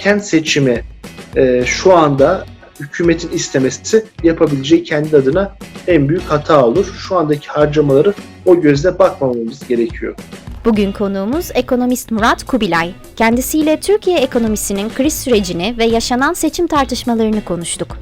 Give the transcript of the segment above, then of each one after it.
erken seçimi e, şu anda hükümetin istemesi yapabileceği kendi adına en büyük hata olur. Şu andaki harcamaları o gözle bakmamamız gerekiyor. Bugün konuğumuz ekonomist Murat Kubilay. Kendisiyle Türkiye ekonomisinin kriz sürecini ve yaşanan seçim tartışmalarını konuştuk.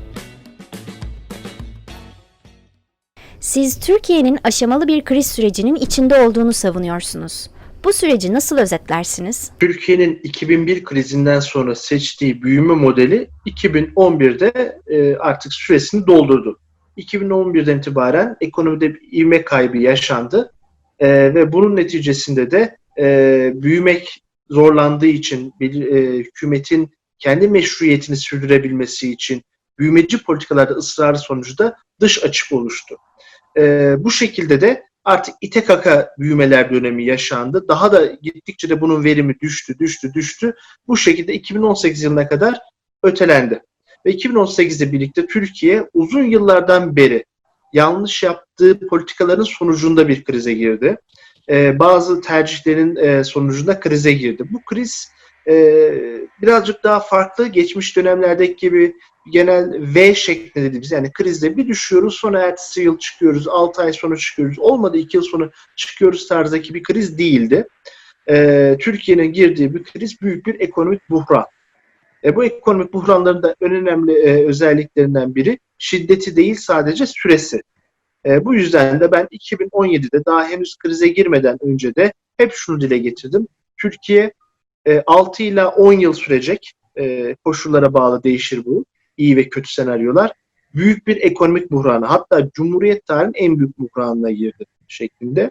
Siz Türkiye'nin aşamalı bir kriz sürecinin içinde olduğunu savunuyorsunuz. Bu süreci nasıl özetlersiniz? Türkiye'nin 2001 krizinden sonra seçtiği büyüme modeli 2011'de e, artık süresini doldurdu. 2011'den itibaren ekonomide bir ivme kaybı yaşandı e, ve bunun neticesinde de e, büyümek zorlandığı için bir, hükümetin kendi meşruiyetini sürdürebilmesi için büyümeci politikalarda ısrarı sonucu da dış açık oluştu. E, bu şekilde de artık ite kaka büyümeler dönemi yaşandı. Daha da gittikçe de bunun verimi düştü, düştü, düştü. Bu şekilde 2018 yılına kadar ötelendi. Ve 2018'de birlikte Türkiye uzun yıllardan beri yanlış yaptığı politikaların sonucunda bir krize girdi. Ee, bazı tercihlerin e, sonucunda krize girdi. Bu kriz e, birazcık daha farklı. Geçmiş dönemlerdeki gibi genel V şeklinde dediğimiz yani krizde bir düşüyoruz sonra ertesi yıl çıkıyoruz 6 ay sonra çıkıyoruz olmadı 2 yıl sonra çıkıyoruz tarzdaki bir kriz değildi. Ee, Türkiye'nin girdiği bir kriz büyük bir ekonomik buhran. E, bu ekonomik buhranların da en önemli e, özelliklerinden biri şiddeti değil sadece süresi. E, bu yüzden de ben 2017'de daha henüz krize girmeden önce de hep şunu dile getirdim. Türkiye e, 6 ile 10 yıl sürecek e, koşullara bağlı değişir bu iyi ve kötü senaryolar büyük bir ekonomik buhranı hatta Cumhuriyet tarihinin en büyük buhranına girdi şeklinde.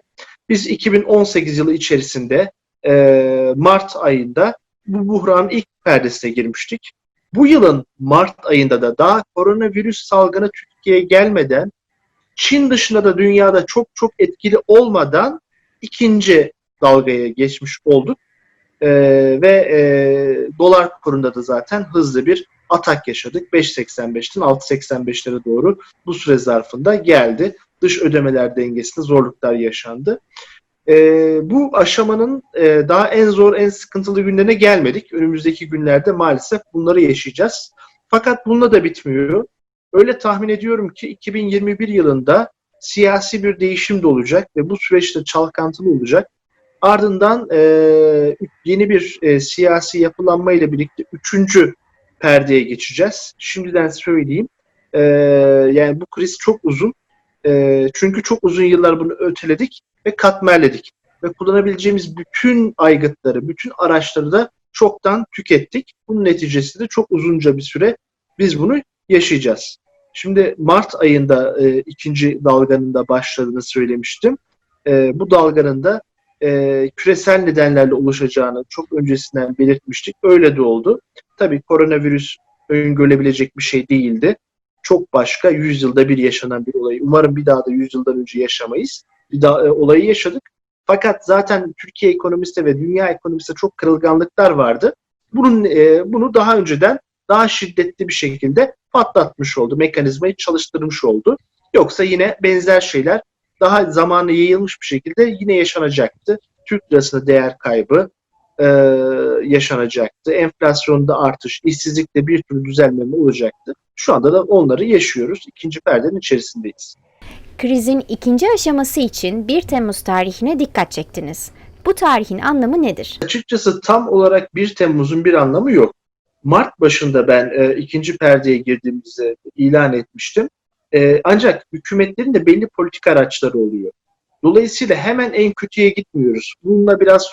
Biz 2018 yılı içerisinde e, Mart ayında bu buhranın ilk perdesine girmiştik. Bu yılın Mart ayında da daha koronavirüs salgını Türkiye'ye gelmeden Çin dışında da dünyada çok çok etkili olmadan ikinci dalgaya geçmiş olduk. E, ve e, dolar kurunda da zaten hızlı bir atak yaşadık. 5.85'ten 6.85'lere doğru bu süre zarfında geldi. Dış ödemeler dengesinde zorluklar yaşandı. E, bu aşamanın e, daha en zor, en sıkıntılı günlerine gelmedik. Önümüzdeki günlerde maalesef bunları yaşayacağız. Fakat bununla da bitmiyor. Öyle tahmin ediyorum ki 2021 yılında siyasi bir değişim de olacak ve bu süreçte çalkantılı olacak. Ardından e, yeni bir e, siyasi yapılanma ile birlikte üçüncü perdeye geçeceğiz. Şimdiden söyleyeyim. E, yani bu kriz çok uzun. E, çünkü çok uzun yıllar bunu öteledik ve katmerledik. Ve kullanabileceğimiz bütün aygıtları, bütün araçları da çoktan tükettik. Bunun neticesinde çok uzunca bir süre biz bunu yaşayacağız. Şimdi Mart ayında e, ikinci dalganın da başladığını söylemiştim. E, bu dalganın da e, küresel nedenlerle oluşacağını çok öncesinden belirtmiştik. Öyle de oldu. Tabii koronavirüs öngörülebilecek bir şey değildi. Çok başka, yüzyılda bir yaşanan bir olay. Umarım bir daha da yüzyıldan önce yaşamayız. Bir daha e, olayı yaşadık. Fakat zaten Türkiye ekonomiste ve dünya ekonomiste çok kırılganlıklar vardı. Bunun e, bunu daha önceden daha şiddetli bir şekilde patlatmış oldu. Mekanizmayı çalıştırmış oldu. Yoksa yine benzer şeyler daha zamanı yayılmış bir şekilde yine yaşanacaktı. Türk lirasında değer kaybı e, yaşanacaktı. Enflasyonda artış, işsizlikte bir türlü düzelmeme olacaktı. Şu anda da onları yaşıyoruz. İkinci perdenin içerisindeyiz. Krizin ikinci aşaması için 1 Temmuz tarihine dikkat çektiniz. Bu tarihin anlamı nedir? Açıkçası tam olarak 1 Temmuz'un bir anlamı yok. Mart başında ben e, ikinci perdeye girdiğimizi ilan etmiştim. E, ancak hükümetlerin de belli politik araçları oluyor. Dolayısıyla hemen en kötüye gitmiyoruz. Bununla biraz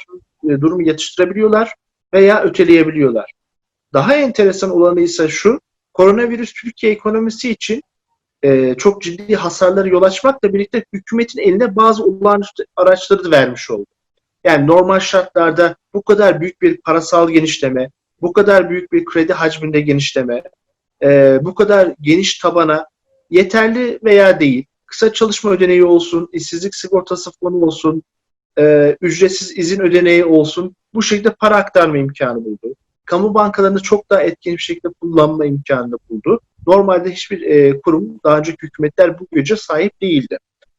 e, durumu yatıştırabiliyorlar veya öteleyebiliyorlar. Daha enteresan olanı ise şu, koronavirüs Türkiye ekonomisi için e, çok ciddi hasarları yol açmakla birlikte hükümetin eline bazı olağanüstü araçları da vermiş oldu. Yani normal şartlarda bu kadar büyük bir parasal genişleme, bu kadar büyük bir kredi hacminde genişleme, e, bu kadar geniş tabana yeterli veya değil. Kısa çalışma ödeneği olsun, işsizlik sigortası fonu olsun, e, ücretsiz izin ödeneği olsun. Bu şekilde para aktarma imkanı buldu. Kamu bankalarını çok daha etkin bir şekilde kullanma imkanını buldu. Normalde hiçbir e, kurum, daha önceki hükümetler bu güce sahip değildi.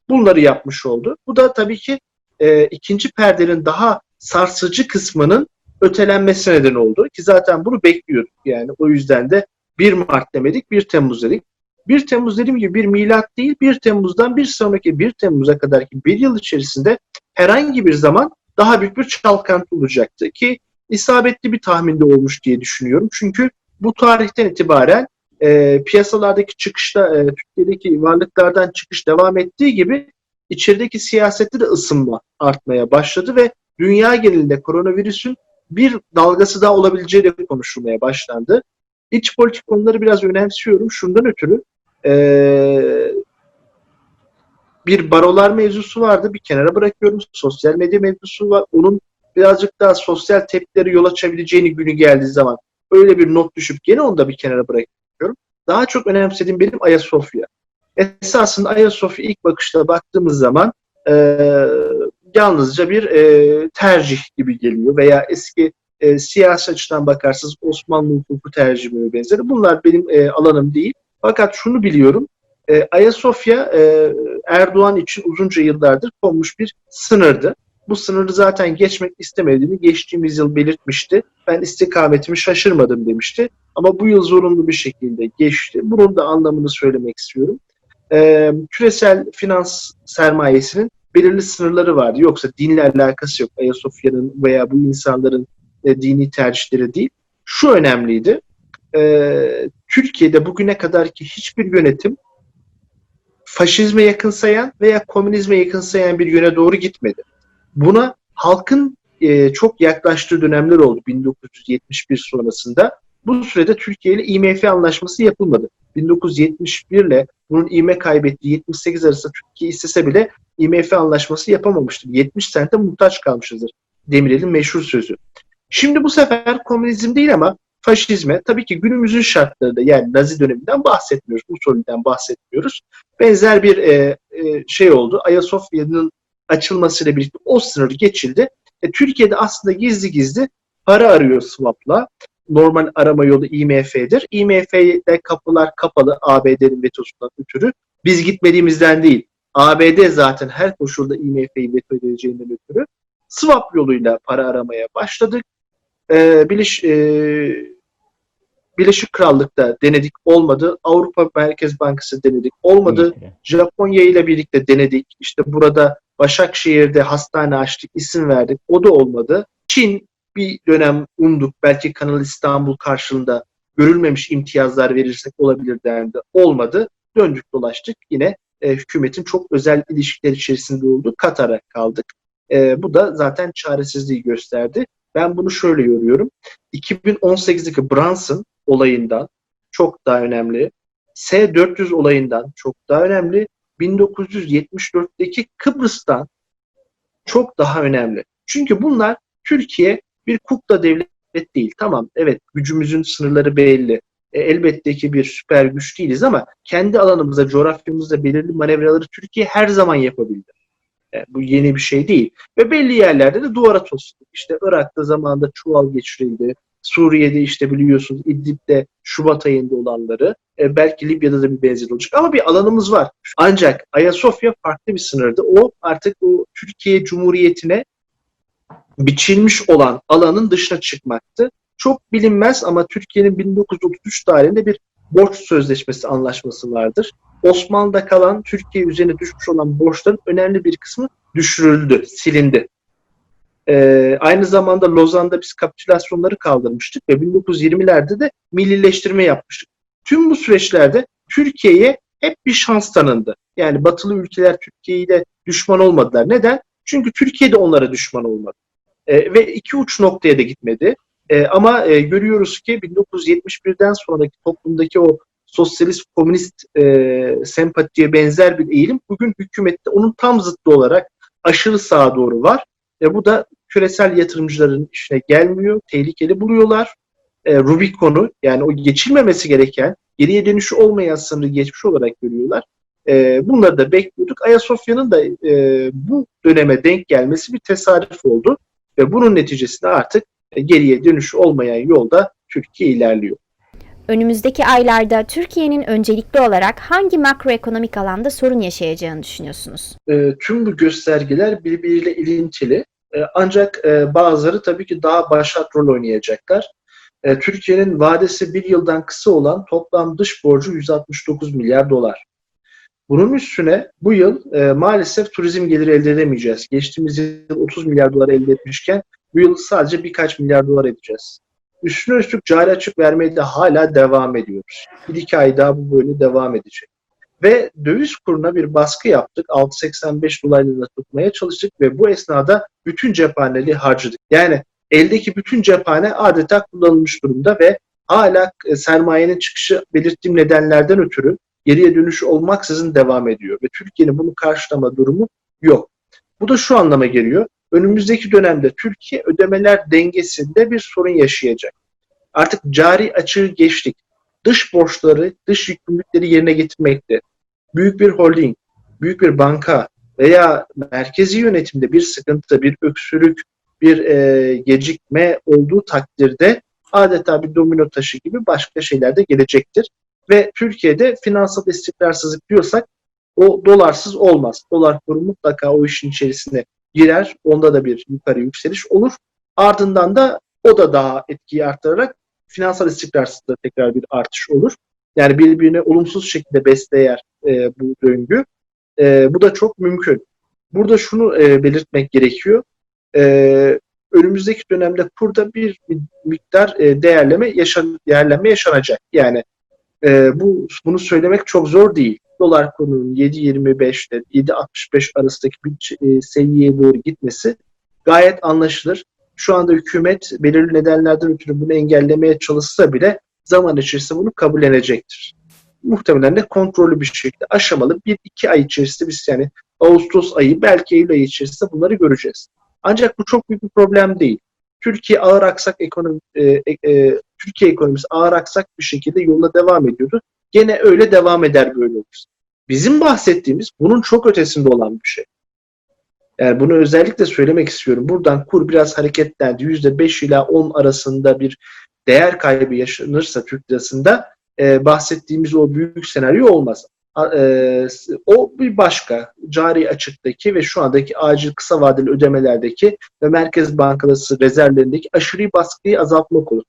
Bunları yapmış oldu. Bu da tabii ki e, ikinci perdenin daha sarsıcı kısmının ötelenmesi neden oldu ki zaten bunu bekliyorduk yani o yüzden de 1 Mart demedik 1 Temmuz dedik. 1 Temmuz dediğim gibi bir milat değil 1 Temmuz'dan bir sonraki 1 Temmuz'a kadar ki bir yıl içerisinde herhangi bir zaman daha büyük bir çalkantı olacaktı ki isabetli bir tahminde olmuş diye düşünüyorum. Çünkü bu tarihten itibaren e, piyasalardaki çıkışta e, Türkiye'deki varlıklardan çıkış devam ettiği gibi içerideki siyasette de ısınma artmaya başladı ve dünya genelinde koronavirüsün bir dalgası daha olabileceği de konuşulmaya başlandı. İç politik konuları biraz önemsiyorum. Şundan ötürü e, bir barolar mevzusu vardı. Bir kenara bırakıyorum. Sosyal medya mevzusu var. Onun birazcık daha sosyal tepkileri yol açabileceğini günü geldiği zaman öyle bir not düşüp gene onu da bir kenara bırakıyorum. Daha çok önemsediğim benim Ayasofya. Esasında Ayasofya ilk bakışta baktığımız zaman e, yalnızca bir e, tercih gibi geliyor veya eski e, siyasi açıdan bakarsanız Osmanlı hukuku tercihimi ve benzeri. Bunlar benim e, alanım değil. Fakat şunu biliyorum. E, Ayasofya e, Erdoğan için uzunca yıllardır konmuş bir sınırdı. Bu sınırı zaten geçmek istemediğini geçtiğimiz yıl belirtmişti. Ben istikametimi şaşırmadım demişti. Ama bu yıl zorunlu bir şekilde geçti. Bunun da anlamını söylemek istiyorum. E, küresel finans sermayesinin belirli sınırları vardı. Yoksa dinle alakası yok. Ayasofya'nın veya bu insanların e, dini tercihleri değil. Şu önemliydi. E, Türkiye'de bugüne kadar ki hiçbir yönetim faşizme yakınsayan veya komünizme yakınsayan bir yöne doğru gitmedi. Buna halkın e, çok yaklaştığı dönemler oldu 1971 sonrasında. Bu sürede Türkiye ile IMF anlaşması yapılmadı. 1971 ile bunun ivme kaybettiği 78 arasında Türkiye istese bile IMF anlaşması yapamamıştır. 70 sente muhtaç kalmışızdır. Demirel'in meşhur sözü. Şimdi bu sefer komünizm değil ama faşizme tabii ki günümüzün şartlarında yani Nazi döneminden bahsetmiyoruz. Mussolini'den bahsetmiyoruz. Benzer bir e, e, şey oldu. Ayasofya'nın açılmasıyla birlikte o sınır geçildi. E, Türkiye'de aslında gizli gizli para arıyor swap'la. Normal arama yolu IMF'dir. IMF'de kapılar kapalı ABD'nin vetosundan ötürü. Biz gitmediğimizden değil. ABD zaten her koşulda IMF'yi veto edeceğinden ötürü swap yoluyla para aramaya başladık. Ee, Biliş, e, Birleşik Krallık'ta denedik olmadı. Avrupa Merkez Bankası denedik olmadı. Japonya ile birlikte denedik. İşte burada Başakşehir'de hastane açtık, isim verdik. O da olmadı. Çin bir dönem umduk. Belki Kanal İstanbul karşılığında görülmemiş imtiyazlar verirsek olabilir dendi. Olmadı. Döndük dolaştık. Yine e, hükümetin çok özel ilişkiler içerisinde olduğu Katar'a kaldık. E, bu da zaten çaresizliği gösterdi. Ben bunu şöyle görüyorum. 2018'deki Brunson olayından çok daha önemli. S-400 olayından çok daha önemli. 1974'teki Kıbrıs'tan çok daha önemli. Çünkü bunlar Türkiye bir kukla devlet değil. Tamam evet gücümüzün sınırları belli. E, elbette ki bir süper güç değiliz ama kendi alanımızda, coğrafyamızda belirli manevraları Türkiye her zaman yapabildi. Yani bu yeni bir şey değil. Ve belli yerlerde de duvara tosladık. İşte Irak'ta zamanında çuval geçirildi. Suriye'de işte biliyorsunuz İdlib'de Şubat ayında olanları. E, belki Libya'da da bir benzer olacak. Ama bir alanımız var. Ancak Ayasofya farklı bir sınırdı. O artık o Türkiye Cumhuriyeti'ne biçilmiş olan alanın dışına çıkmaktı. Çok bilinmez ama Türkiye'nin 1933 tarihinde bir borç sözleşmesi anlaşması vardır. Osmanlı'da kalan Türkiye üzerine düşmüş olan borçların önemli bir kısmı düşürüldü, silindi. Ee, aynı zamanda Lozan'da biz kapitülasyonları kaldırmıştık ve 1920'lerde de millileştirme yapmıştık. Tüm bu süreçlerde Türkiye'ye hep bir şans tanındı. Yani batılı ülkeler Türkiye ile düşman olmadılar. Neden? Çünkü Türkiye de onlara düşman olmadı. Ee, ve iki uç noktaya da gitmedi. Ee, ama e, görüyoruz ki 1971'den sonraki toplumdaki o sosyalist komünist e, sempatiye benzer bir eğilim bugün hükümette onun tam zıttı olarak aşırı sağa doğru var. E, bu da küresel yatırımcıların işine gelmiyor. Tehlikeli buluyorlar. E, Rubicon'u yani o geçilmemesi gereken geriye dönüşü olmayan sınırı geçmiş olarak görüyorlar. E, bunları da bekliyorduk. Ayasofya'nın da e, bu döneme denk gelmesi bir tesadüf oldu. Ve bunun neticesinde artık e, geriye dönüş olmayan yolda Türkiye ilerliyor. Önümüzdeki aylarda Türkiye'nin öncelikli olarak hangi makroekonomik alanda sorun yaşayacağını düşünüyorsunuz? E, tüm bu göstergeler birbiriyle ilintili. E, ancak e, bazıları tabii ki daha başat rol oynayacaklar. E, Türkiye'nin vadesi bir yıldan kısa olan toplam dış borcu 169 milyar dolar. Bunun üstüne bu yıl maalesef turizm geliri elde edemeyeceğiz. Geçtiğimiz yıl 30 milyar dolar elde etmişken bu yıl sadece birkaç milyar dolar edeceğiz. Üstüne üstlük cari açık vermeye de hala devam ediyoruz. Bir iki ay daha bu böyle devam edecek. Ve döviz kuruna bir baskı yaptık. 6.85 dolarla tutmaya çalıştık ve bu esnada bütün cephaneliği harcadık. Yani eldeki bütün cephane adeta kullanılmış durumda ve hala e, sermayenin çıkışı belirttiğim nedenlerden ötürü geriye dönüş olmaksızın devam ediyor. Ve Türkiye'nin bunu karşılama durumu yok. Bu da şu anlama geliyor. Önümüzdeki dönemde Türkiye ödemeler dengesinde bir sorun yaşayacak. Artık cari açığı geçtik. Dış borçları, dış yükümlülükleri yerine getirmekte. Büyük bir holding, büyük bir banka veya merkezi yönetimde bir sıkıntı, bir öksürük, bir e, gecikme olduğu takdirde adeta bir domino taşı gibi başka şeyler de gelecektir. Ve Türkiye'de finansal istikrarsızlık diyorsak o dolarsız olmaz. Dolar kuru mutlaka o işin içerisine girer. Onda da bir yukarı yükseliş olur. Ardından da o da daha etkiyi arttırarak finansal istikrarsızlıkta tekrar bir artış olur. Yani birbirine olumsuz şekilde besleyer e, bu döngü. E, bu da çok mümkün. Burada şunu e, belirtmek gerekiyor. E, önümüzdeki dönemde kurda bir miktar e, değerleme yaşan değerlenme yaşanacak. Yani e, bu bunu söylemek çok zor değil. Dolar kurunun 7.25'te 7.65 arasındaki bir e, seviyeye doğru gitmesi gayet anlaşılır. Şu anda hükümet belirli nedenlerden ötürü bunu engellemeye çalışsa bile zaman içerisinde bunu kabullenecektir. Muhtemelen de kontrollü bir şekilde aşamalı bir iki ay içerisinde biz yani Ağustos ayı belki Eylül ayı içerisinde bunları göreceğiz. Ancak bu çok büyük bir problem değil. Türkiye ağır aksak ekonomi, e, e, Türkiye ekonomisi ağır aksak bir şekilde yoluna devam ediyordu. Gene öyle devam eder böyle olur. Bizim bahsettiğimiz bunun çok ötesinde olan bir şey. Yani bunu özellikle söylemek istiyorum. Buradan kur biraz hareketlendi. %5 ila 10 arasında bir değer kaybı yaşanırsa Türk lirasında e, bahsettiğimiz o büyük senaryo olmaz. E, o bir başka cari açıktaki ve şu andaki acil kısa vadeli ödemelerdeki ve Merkez Bankası rezervlerindeki aşırı baskıyı azaltmak olur.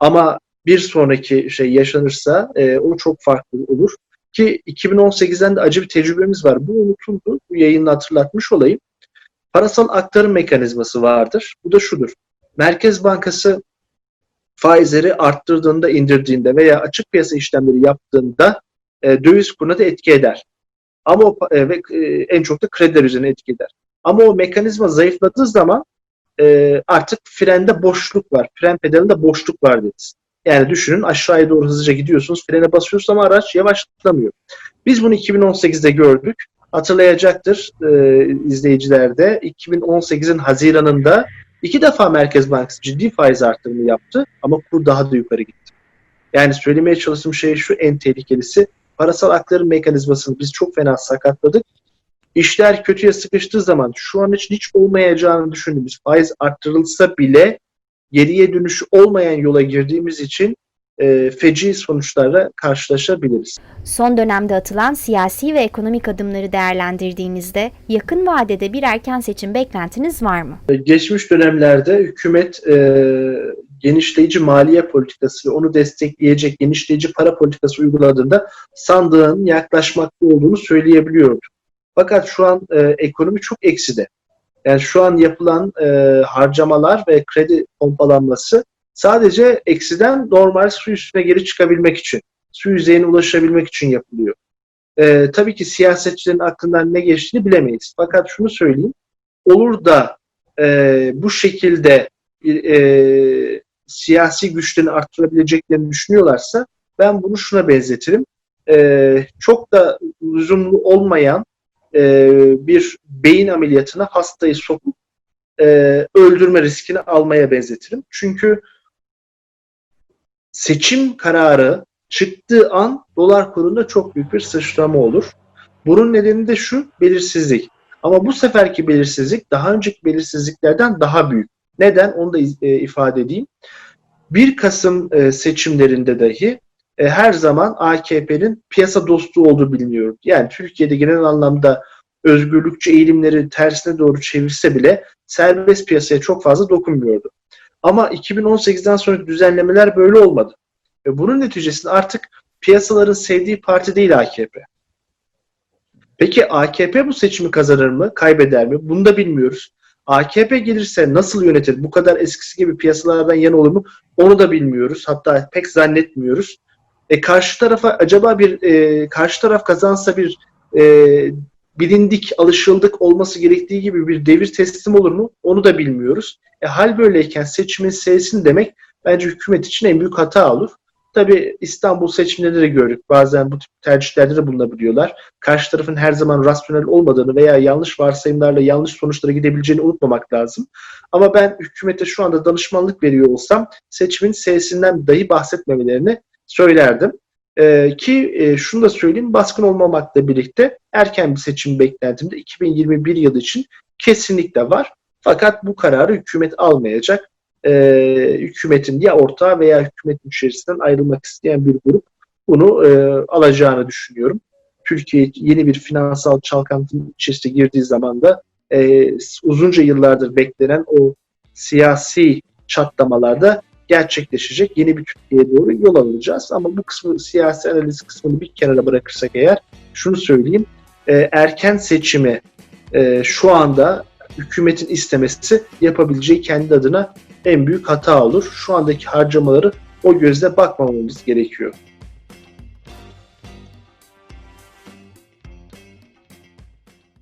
Ama bir sonraki şey yaşanırsa e, o çok farklı olur. Ki 2018'den de acı bir tecrübemiz var. Bu unutuldu. Bu yayını hatırlatmış olayım. Parasal aktarım mekanizması vardır. Bu da şudur. Merkez Bankası faizleri arttırdığında, indirdiğinde veya açık piyasa işlemleri yaptığında e, döviz kuruna da etki eder. Ama o, e, ve e, en çok da krediler üzerine etki eder. Ama o mekanizma zayıfladığı zaman e, artık frende boşluk var. Fren pedalında boşluk var deriz. Yani düşünün aşağıya doğru hızlıca gidiyorsunuz. Frene basıyorsunuz ama araç yavaşlamıyor. Biz bunu 2018'de gördük. Hatırlayacaktır e, izleyiciler de. 2018'in Haziran'ında iki defa Merkez Bankası ciddi faiz artırımı yaptı ama kur daha da yukarı gitti. Yani söylemeye çalıştığım şey şu en tehlikelisi. Parasal aktarım mekanizmasını biz çok fena sakatladık. İşler kötüye sıkıştığı zaman şu an için hiç olmayacağını düşündüğümüz faiz arttırılsa bile geriye dönüş olmayan yola girdiğimiz için e, feci sonuçlarla karşılaşabiliriz. Son dönemde atılan siyasi ve ekonomik adımları değerlendirdiğinizde yakın vadede bir erken seçim beklentiniz var mı? Geçmiş dönemlerde hükümet e, genişleyici maliye politikası ve onu destekleyecek genişleyici para politikası uyguladığında sandığın yaklaşmakta olduğunu söyleyebiliyordu. Fakat şu an e, ekonomi çok ekside. Yani şu an yapılan e, harcamalar ve kredi pompalanması sadece eksiden normal su üstüne geri çıkabilmek için, su yüzeyine ulaşabilmek için yapılıyor. E, tabii ki siyasetçilerin aklından ne geçtiğini bilemeyiz. Fakat şunu söyleyeyim, olur da e, bu şekilde e, siyasi güçlerini arttırabileceklerini düşünüyorlarsa ben bunu şuna benzetirim. E, çok da lüzumlu olmayan e, bir beyin ameliyatına hastayı sokup e, öldürme riskini almaya benzetirim. Çünkü seçim kararı çıktığı an dolar kurunda çok büyük bir sıçrama olur. Bunun nedeni de şu belirsizlik. Ama bu seferki belirsizlik daha önceki belirsizliklerden daha büyük. Neden? Onu da e, ifade edeyim. 1 Kasım e, seçimlerinde dahi e, her zaman AKP'nin piyasa dostu olduğu biliniyor. Yani Türkiye'de genel anlamda özgürlükçü eğilimleri tersine doğru çevirse bile serbest piyasaya çok fazla dokunmuyordu. Ama 2018'den sonra düzenlemeler böyle olmadı. Ve bunun neticesinde artık piyasaların sevdiği parti değil AKP. Peki AKP bu seçimi kazanır mı, kaybeder mi? Bunu da bilmiyoruz. AKP gelirse nasıl yönetir? Bu kadar eskisi gibi piyasalardan yana olur mu? Onu da bilmiyoruz. Hatta pek zannetmiyoruz. E karşı tarafa acaba bir e, karşı taraf kazansa bir e, bilindik, alışıldık olması gerektiği gibi bir devir teslim olur mu? Onu da bilmiyoruz. E, hal böyleyken seçimin seysin demek bence hükümet için en büyük hata olur. Tabi İstanbul seçimlerinde de gördük. Bazen bu tip tercihlerde de bulunabiliyorlar. Karşı tarafın her zaman rasyonel olmadığını veya yanlış varsayımlarla yanlış sonuçlara gidebileceğini unutmamak lazım. Ama ben hükümete şu anda danışmanlık veriyor olsam seçimin seyisinden dahi bahsetmemelerini söylerdim. Ee, ki e, şunu da söyleyeyim baskın olmamakla birlikte erken bir seçim beklentimde 2021 yılı için kesinlikle var. Fakat bu kararı hükümet almayacak. Ee, hükümetin ya ortağı veya hükümetin içerisinden ayrılmak isteyen bir grup bunu e, alacağını düşünüyorum. Türkiye yeni bir finansal çalkantının içerisine girdiği zaman da e, uzunca yıllardır beklenen o siyasi çatlamalarda gerçekleşecek yeni bir Türkiye'ye doğru yol alacağız. Ama bu kısmı siyasi analiz kısmını bir kenara bırakırsak eğer şunu söyleyeyim. E, erken seçimi e, şu anda hükümetin istemesi yapabileceği kendi adına en büyük hata olur. Şu andaki harcamaları o gözle bakmamamız gerekiyor.